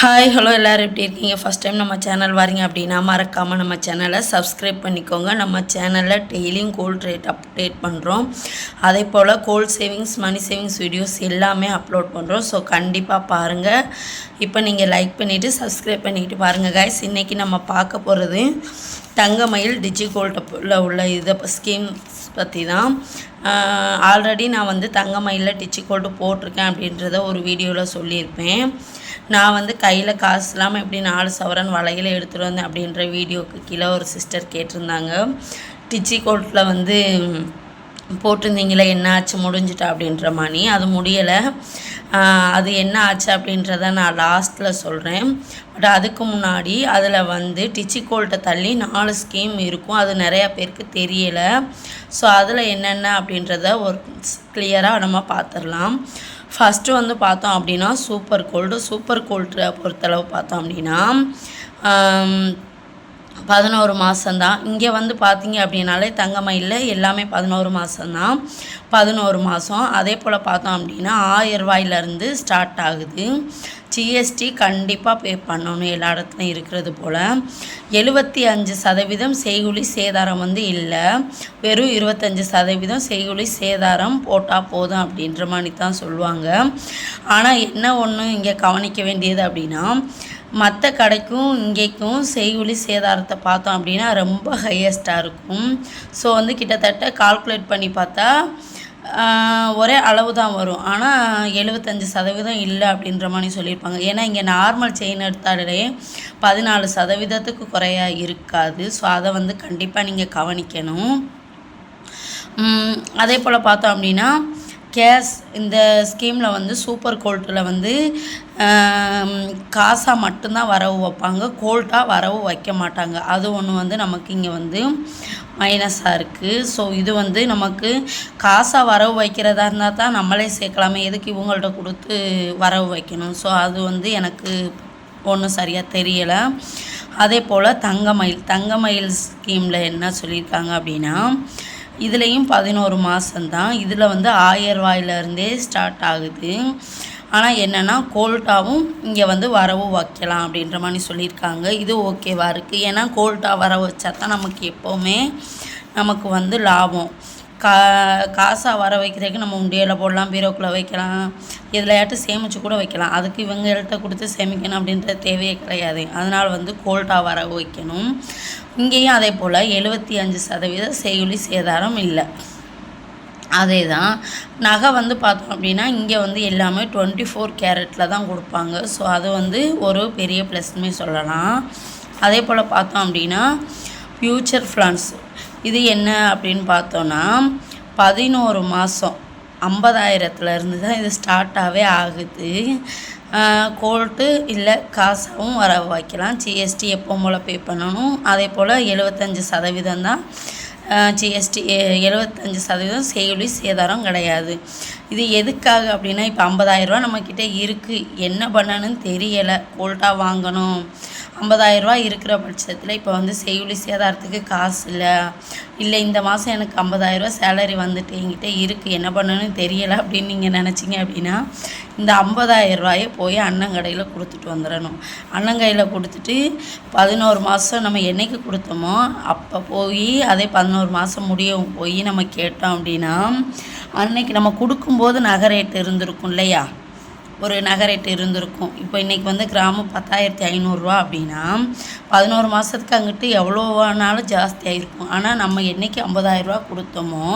Hi hello எல்லோரும் எப்படி இருக்கீங்க? ஃபஸ்ட் டைம் நம்ம சேனல் வரீங்க அப்படின்னா மறக்காமல் நம்ம சேனலை சப்ஸ்கிரைப் பண்ணிக்கோங்க. நம்ம சேனலில் டெய்லியும் கோல்ட் ரேட் அப்டேட் பண்ணுறோம் அதே போல் gold savings money savings videos எல்லாமே அப்லோட் பண்ணுறோம் ஸோ கண்டிப்பாக பாருங்கள் இப்போ நீங்கள் லைக் பண்ணிவிட்டு சப்ஸ்கிரைப் பண்ணிக்கிட்டு பாருங்கள் கைஸ் இன்றைக்கி நம்ம பார்க்க போகிறது தங்கமயில் டிஜி கோல்டில் உள்ள இதை ஸ்கீம்ஸ் பற்றி தான் ஆல்ரெடி நான் வந்து தங்கமயிலில் டிச்சி கோல்டு போட்டிருக்கேன் அப்படின்றத ஒரு வீடியோவில் சொல்லியிருப்பேன். நான் வந்து கையில் காசு இல்லாமல் எப்படி நாலு சவரன் வளையல் எடுத்துகிட்டு வந்தேன் அப்படின்ற வீடியோவுக்கு கீழே ஒரு சிஸ்டர் கேட்டிருந்தாங்க. டிச்சி கோல்ட்டில் வந்து போட்டிருந்தீங்களே என்ன ஆச்சு முடிஞ்சிட்டா அப்படின்ற மாதிரி அது முடியலை. அது என்ன ஆச்சு அப்படின்றத நான் லாஸ்ட்டில் சொல்கிறேன் பட் அதுக்கு முன்னாடி அதில் வந்து டிச்சிகோல்ட்டை தள்ளி நாலு ஸ்கீம் இருக்கும். அது நிறையா பேருக்கு தெரியலை. ஸோ அதில் என்னென்ன அப்படின்றத ஒரு கிளியராக நம்ம பார்த்துடலாம். ஃபஸ்ட்டு வந்து பார்த்தோம் அப்படின்னா சூப்பர் கோல்டு சூப்பர் கோல்டு பொறுத்தளவு பார்த்தோம் அப்படின்னா பதினோரு மாதம்தான் இங்கே வந்து பார்த்தீங்க அப்படின்னாலே தங்கமயில் எல்லாமே பதினோரு மாதம்தான் பதினோரு மாதம் அதே போல் பார்த்தோம் அப்படின்னா ஆயிரரூபாயிலேருந்து ஸ்டார்ட் ஆகுது. ஜிஎஸ்டி கண்டிப்பாக பே பண்ணணும். எல்லா இடத்துலையும் இருக்கிறது போல். எழுபத்தி அஞ்சு சதவீதம் செய்குலி சேதாரம் வந்து இல்லை. வெறும் இருபத்தஞ்சி சதவீதம் செய்குலி சேதாரம் போட்டால் போதும் அப்படின்ற மாதிரி தான் சொல்லுவாங்க. ஆனால் என்ன ஒன்று இங்கே கவனிக்க வேண்டியது அப்படின்னா மற்ற கடைக்கும் இங்கேக்கும் செய்குலி சேதாரத்தை பார்த்தோம் அப்படின்னா ரொம்ப ஹையஸ்ட்டாக இருக்கும். ஸோ வந்து கிட்டத்தட்ட கால்குலேட் பண்ணி பார்த்தா ஒரே அளவு தான் வரும். ஆனால் எழுபத்தஞ்சி சதவீதம் இல்லை அப்படின்ற மாதிரி சொல்லியிருப்பாங்க. ஏன்னா இங்கே நார்மல் செயின் எடுத்தாலே பதினாலு சதவீதத்துக்கு குறையா இருக்காது. ஸோ அதை வந்து கண்டிப்பாக நீங்கள் கவனிக்கணும். அதே போல் பார்த்தோம் அப்படின்னா கேஸ் இந்த ஸ்கீமில் வந்து சூப்பர் கோல்ட்டில் வந்து காசாக மட்டும்தான் வரவு வைப்பாங்க. கோல்ட்டாக வரவு வைக்க மாட்டாங்க. அது ஒன்று வந்து நமக்கு இங்கே வந்து மைனஸாக இருக்குது ஸோ இது வந்து நமக்கு காசாக வரவு வைக்கிறதா இருந்தால் தான் நம்மளே சேர்க்கலாமே. எதுக்கு இவங்கள்ட்ட கொடுத்து வரவு வைக்கணும்? ஸோ அது வந்து எனக்கு ஒன்றும் சரியாக தெரியலை. அதே போல் தங்கமயில் தங்கமயில் ஸ்கீமில் என்ன சொல்லியிருக்காங்க அப்படின்னா இதுலேயும் பதினோரு மாதம்தான் இதில் வந்து ஆயிரரூவாயிலேருந்தே ஸ்டார்ட் ஆகுது. ஆனால் என்னென்னா கோல்ட்டாவும் இங்கே வந்து வரவு வைக்கலாம் அப்படின்ற மாதிரி சொல்லியிருக்காங்க. இது ஓகேவாக இருக்குது ஏன்னா கோல்ட்டா வர வச்சா தான் நமக்கு எப்போவுமே நமக்கு வந்து லாபம். கா காசாக வர வைக்கிறதுக்கு நம்ம உண்டியில் போடலாம் பீரோக்குள்ளே வைக்கலாம் எதுலையாட்டும் சேமித்து கூட வைக்கலாம். அதுக்கு இவங்கள்ட்ட கொடுத்து சேமிக்கணும் அப்படின்ற தேவையே கிடையாது. அதனால் வந்து கோல்ட்டாக வர வைக்கணும். இங்கேயும் அதே போல் எழுபத்தி அஞ்சு சதவீத செய்யுளி சேதாரம் இல்லை. அதே தான் நகை வந்து பார்த்தோம் அப்படின்னா இங்கே வந்து எல்லாமே டுவெண்ட்டி ஃபோர் கேரட்டில் தான் கொடுப்பாங்க. ஸோ அது வந்து ஒரு பெரிய ப்ளஸ்மே சொல்லலாம். அதே போல் பார்த்தோம் அப்படின்னா ஃப்யூச்சர் ஃப்ளான்ஸ் இது என்ன அப்படின்னு பார்த்தோன்னா பதினோரு மாதம் ஐம்பதாயிரத்துலேருந்து தான் இது ஸ்டார்ட்டாகவே ஆகுது. கோல்ட்டு இல்லை காசாகவும் வர வைக்கலாம் ஜிஎஸ்டி எப்போ போல் பே பண்ணணும்? அதே போல் எழுபத்தஞ்சி சதவீதம் தான் ஜிஎஸ்டி எழுபத்தஞ்சி சதவீதம் செயலி சேதாரம் கிடையாது. இது எதுக்காக அப்படின்னா இப்போ ஐம்பதாயிரரூவா நம்மக்கிட்ட இருக்குது என்ன பண்ணணும்னு தெரியலை. கோல்ட்டாக வாங்கணும். ஐம்பதாயிரரூவா இருக்கிற பட்சத்தில் இப்போ வந்து செய்யுளி சேதாரத்துக்கு காசு இல்லை. இல்லை இந்த மாதம் எனக்கு ஐம்பதாயிரரூவா சேலரி வந்துட்டு என்கிட்ட இருக்குது என்ன பண்ணணும்னு தெரியலை அப்படின்னு நீங்கள் நினச்சிங்க அப்படின்னா இந்த ஐம்பதாயிரரூவாயை போய் அண்ணங்கடையில் கொடுத்துட்டு வந்துடணும். அண்ணங்கையில் கொடுத்துட்டு பதினோரு மாதம் நம்ம என்றைக்கு கொடுத்தோமோ அப்போ போய் அதே பதினோரு மாதம் முடியவும் போய் நம்ம கேட்டோம் அப்படின்னா அன்னைக்கு நம்ம கொடுக்கும்போது நகை ரேட் இருந்திருக்கும் இல்லையா? ஒரு நகரேட்டு இருந்திருக்கும். இப்போ இன்றைக்கி வந்து கிராமம் பத்தாயிரத்தி ஐநூறுரூவா அப்படின்னா பதினோரு மாதத்துக்கு அங்கிட்டு எவ்வளோவானாலும் ஜாஸ்தியாக இருக்கும் ஆனால் நம்ம என்றைக்கு ஐம்பதாயிரரூவா கொடுத்தோமோ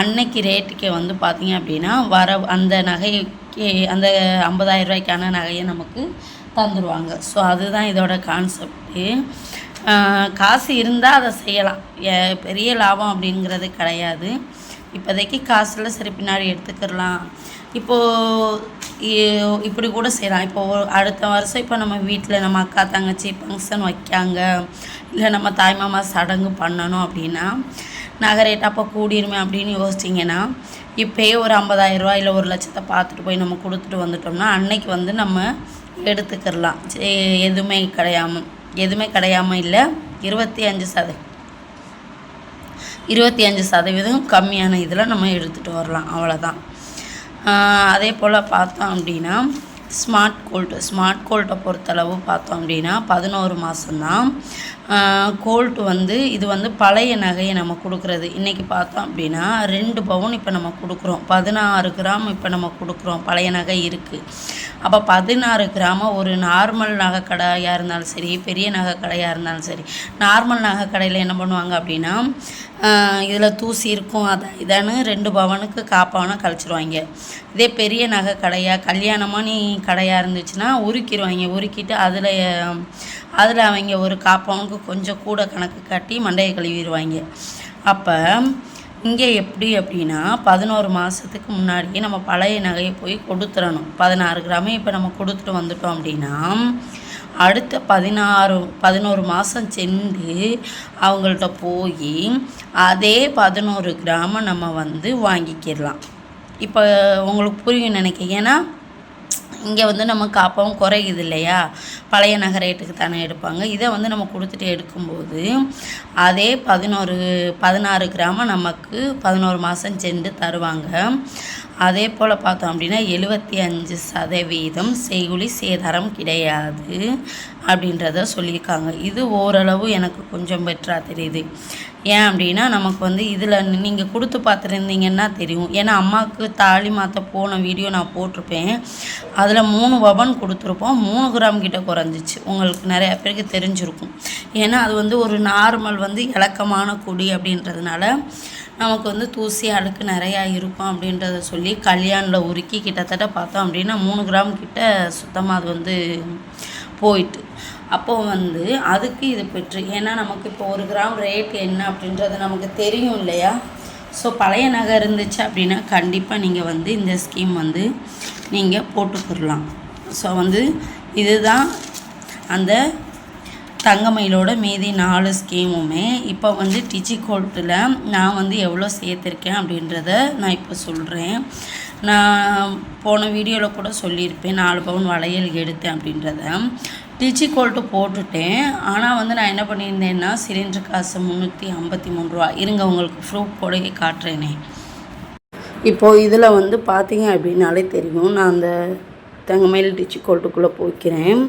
அன்னைக்கு ரேட்டுக்கே வந்து பார்த்திங்க அப்படின்னா வர அந்த நகைக்கு அந்த ஐம்பதாயிரரூவாய்க்கான நகையை நமக்கு தந்துடுவாங்க ஸோ அதுதான் இதோட கான்செப்ட்டு காசு இருந்தால் அதை செய்யலாம். பெரிய லாபம் அப்படிங்கிறது கிடையாது. இப்போதைக்கு காசில் சரி பின்னாடி எடுத்துக்கிறலாம் இப்போது இப்படி கூட செய்யலாம். இப்போது அடுத்த வருஷம் இப்போ நம்ம வீட்டில் நம்ம அக்கா தங்கச்சி ஃபங்க்ஷன் வைக்காங்க. இல்லை நம்ம தாய் மாமா சடங்கு பண்ணணும் அப்படின்னா நகை ரேட் அப்போ கூடிருமே அப்படின்னு யோசிச்சிங்கன்னா இப்போயே ஒரு ஐம்பதாயிரரூவா இல்லை ஒரு லட்சத்தை பார்த்துட்டு போய் நம்ம கொடுத்துட்டு வந்துட்டோம்னா அன்னைக்கு வந்து நம்ம எடுத்துக்கிடலாம். எதுவுமே கிடையாமல் எதுவுமே கிடையாமல் இல்லை. இருபத்தி அஞ்சு சதவீதம். இருபத்தி அஞ்சு சதவீதம் கம்மியான இதில் நம்ம எடுத்துகிட்டு வரலாம். அவ்வளோதான். அதே போல் பார்த்தோம் அப்படின்னா ஸ்மார்ட் கோல்டு ஸ்மார்ட் கோல்ட்டை பொறுத்தளவு பார்த்தோம் அப்படின்னா பதினோரு மாதம்தான் கோல்ட்டு வந்து இது வந்து பழைய நகையை நம்ம கொடுக்குறது. இன்றைக்கி பார்த்தோம் அப்படின்னா ரெண்டு பவுன் இப்போ நம்ம கொடுக்குறோம். பதினாறு கிராம் இப்போ நம்ம கொடுக்குறோம். பழைய நகை இருக்குது அப்போ பதினாறு கிராம ஒரு நார்மல் நகை கடையாக இருந்தாலும் சரி பெரிய நகை கடையாக இருந்தாலும் சரி நார்மல் நகை கடையில் என்ன பண்ணுவாங்க அப்படின்னா இதில் தூசி இருக்கும் அதை இதான்னு ரெண்டு பவனுக்கு காப்பான கழிச்சிருவாங்க. இதே பெரிய நகை கடையாக கல்யாணமாக நீ கடையாக இருந்துச்சுன்னா உருக்கிடுவாங்க உருக்கிட்டு அதில் அதில் அவங்க ஒரு காப்பவனுக்கு கொஞ்சம் கூட கணக்கு காட்டி மண்டையை கழுவிடுவாங்க அப்போ இங்கே எப்படி அப்படின்னா பதினோரு மாதத்துக்கு முன்னாடியே நம்ம பழைய நகையை போய் கொடுத்துடணும் பதினாறு கிராமே இப்போ நம்ம கொடுத்துட்டு வந்துட்டோம் அப்படின்னா அடுத்த பதினாறு பதினோரு மாதம் சென்று அவங்கள்ட்ட போய் அதே பதினோரு கிராமம் நம்ம வந்து வாங்கிக்கிடலாம். இப்போ உங்களுக்கு புரியும் நினைக்கிறேன். ஏன்னா இங்கே வந்து நம்ம காப்பாவும் குறையுது இல்லையா? பழைய நகை ரேட்டுக்கு தானே எடுப்பாங்க. இதை வந்து நம்ம கொடுத்துட்டு எடுக்கும்போது அதே பதினோரு பதினாறு கிராமம் நமக்கு பதினோரு மாதம் சென்று தருவாங்க. அதே போல் பார்த்தோம் அப்படின்னா எழுபத்தி அஞ்சு சதவீதம் செய்குலி சேதாரம் கிடையாது. அப்படின்றத சொல்லியிருக்காங்க. இது ஓரளவு எனக்கு கொஞ்சம் பெட்டராக தெரியுது. ஏன் அப்படின்னா நமக்கு வந்து இதில் நீங்கள் கொடுத்து பார்த்துருந்தீங்கன்னா தெரியும். ஏன்னா அம்மாவுக்கு தாலி மாற்ற போன வீடியோ நான் போட்டிருப்பேன். அதில் மூணு வபன் கொடுத்துருப்போம். மூணு கிராம் கிட்ட குறைஞ்சிச்சு. உங்களுக்கு நிறையா பேருக்கு தெரிஞ்சிருக்கும். ஏன்னா அது வந்து ஒரு நார்மல் வந்து இலக்கமான கொடி அப்படின்றதுனால நமக்கு வந்து தூசி அழுக்கு நிறையா இருக்கும் அப்படின்றத சொல்லி கல்யாணில் உருக்கி கிட்டத்தட்ட பார்த்தோம் அப்படின்னா மூணு கிராம் கிட்ட சுத்தமாக அது வந்து போயிட்டு. அப்போது வந்து அதுக்கு இது பெற்று ஏன்னா நமக்கு இப்போ ஒரு கிராம் ரேட் என்ன அப்படின்றது நமக்கு தெரியும் இல்லையா? ஸோ பழைய நகை இருந்துச்சு அப்படின்னா கண்டிப்பாக நீங்கள் வந்து இந்த ஸ்கீம் வந்து நீங்கள் போட்டுக்கிடலாம் ஸோ வந்து இதுதான் அந்த தங்கமயிலோட மீதி நாலு ஸ்கீமுமே இப்போ வந்து டிச்சி கோல்ட்டில் நான் வந்து எவ்வளோ சேர்த்துருக்கேன் அப்படின்றத நான் இப்போ சொல்கிறேன் நான் போன வீடியோவில் கூட சொல்லியிருப்பேன் நாலு பவுன் வளையல் எடுத்தேன் அப்படின்றத. டிச்சி கோல்ட்டு போட்டுட்டேன். ஆனால் வந்து நான் என்ன பண்ணியிருந்தேன்னா சிலிண்டர் காசு முந்நூற்றி ஐம்பத்தி மூணு ரூபா. இருங்க உங்களுக்கு ப்ரூஃப் கூட காட்டுறேனே. இப்போது இதில் வந்து பார்த்தீங்க அப்படின்னாலே தெரியும். நான் அந்த தங்கமயில் டிச்சி கோல்ட்டுக்குள்ளே போய்க்கிறேன்.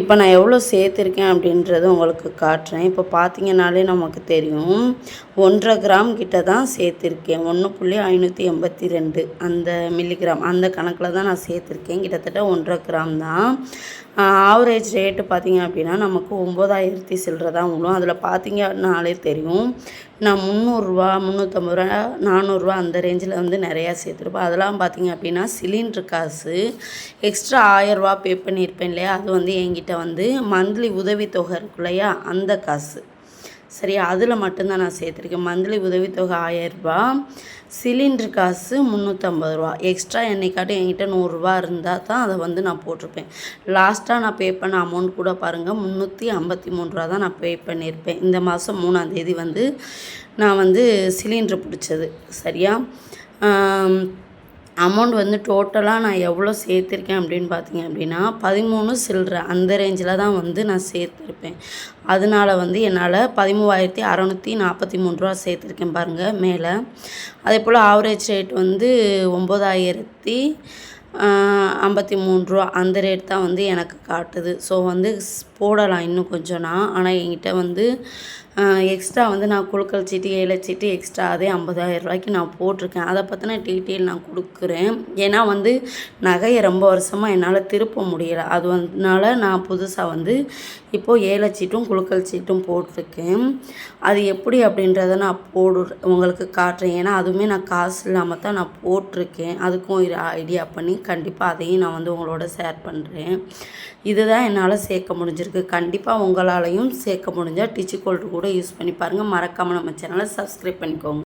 இப்போ நான் எவ்வளோ சேர்த்துருக்கேன் அப்படின்றது உங்களுக்கு காட்டுறேன். இப்போ பார்த்தீங்கனாலே நமக்கு தெரியும். ஒன்றரை கிராம் கிட்ட தான் சேர்த்துருக்கேன். ஒன்று புள்ளி ஐநூற்றி எண்பத்தி ரெண்டு அந்த மில்லிகிராம் அந்த கணக்கில் தான் நான் சேர்த்துருக்கேன். கிட்டத்தட்ட ஒன்றரை கிராம் தான். ஆவரேஜ் ரேட்டு பார்த்திங்க அப்படின்னா நமக்கு ஒம்பதாயிரத்தி சில்லற தான் விழும். அதில் பார்த்திங்கனாலே தெரியும். நான் முந்நூறுரூவா முந்நூற்றம்பது ரூபா நானூறுரூவா அந்த ரேஞ்சில் வந்து நிறையா சேர்த்துருப்பேன். அதெல்லாம் பார்த்திங்க அப்படின்னா சிலிண்ட்ரு காசு. எக்ஸ்ட்ரா ஆயரூவா பே பண்ணியிருப்பேன் இல்லையா? அது வந்து என்கிட்ட வந்து மந்த்லி உதவித்தொகை இருக்கு இல்லையா? அந்த காசு. சரி அதில் மட்டும்தான் நான் சேர்த்துருக்கேன். மந்த்லி உதவித்தொகை ஆயரூபா சிலிண்ட்ரு காசு முந்நூற்றம்பது ரூபா. எக்ஸ்ட்ரா என்னைக்காட்டும் என்கிட்ட நூறுரூவா இருந்தால் தான் அதை வந்து நான் போட்டிருப்பேன். லாஸ்ட்டாக நான் பே பண்ண அமௌண்ட் கூட பாருங்கள் முந்நூற்றி ஐம்பத்தி மூணு ரூபா தான் நான் பே பண்ணியிருப்பேன். இந்த மாதம் மூணாந்தேதி வந்து நான் வந்து சிலிண்ட்ரு பிடிச்சது. சரியா? அமௌண்ட் வந்து டோட்டலாக நான் எவ்வளோ சேர்த்துருக்கேன் அப்படின்னு பார்த்தீங்க அப்படின்னா பதிமூணு சில்லற அந்த ரேஞ்சில் தான் வந்து நான் சேர்த்துருப்பேன். அதனால வந்து என்னால் பதிமூவாயிரத்தி அறநூற்றி நாற்பத்தி மூணு ரூபா சேர்த்துருக்கேன் பாருங்கள் மேலே. அதே போல் ஆவரேஜ் ரேட் வந்து ஒம்பதாயிரத்தி ஐம்பத்தி மூணு ரூபா அந்த ரேட் தான் வந்து எனக்கு காட்டுது. ஸோ வந்து போடலாம் இன்னும் கொஞ்சம் நான். ஆனால் என்கிட்ட வந்து எக்ஸ்ட்ரா வந்து நான் குழுக்கள் சீட்டு ஏழை எக்ஸ்ட்ரா அதே ஐம்பதாயிரம் ரூபாய்க்கு நான் போட்டிருக்கேன். அதை பற்றின டீட்டெயில் நான் கொடுக்குறேன். ஏன்னா வந்து நகையை ரொம்ப வருஷமாக என்னால் திருப்ப முடியலை. அது வந்தனால நான் புதுசாக வந்து இப்போது ஏழை குழுக்கள் சீட்டும் போட்டிருக்கேன். அது எப்படி அப்படின்றத நான் போடு உங்களுக்கு காட்டுறேன். ஏன்னா அதுவுமே நான் காசு இல்லாமல் தான் நான் போட்டிருக்கேன். அதுக்கும் ஐடியா பண்ணி கண்டிப்பாக அதையும் நான் வந்து உங்களோட ஷேர் பண்ணுறேன் இதுதான் என்னால் சேர்க்க முடிஞ்சிருக்கு. கண்டிப்பாக உங்களாலையும் சேர்க்க முடிஞ்சால் டிச்சி கோல்டு கூட யூஸ் பண்ணி பாருங்கள் மறக்காமல் நம்ம சேனலை சப்ஸ்கிரைப் பண்ணிக்கோங்க.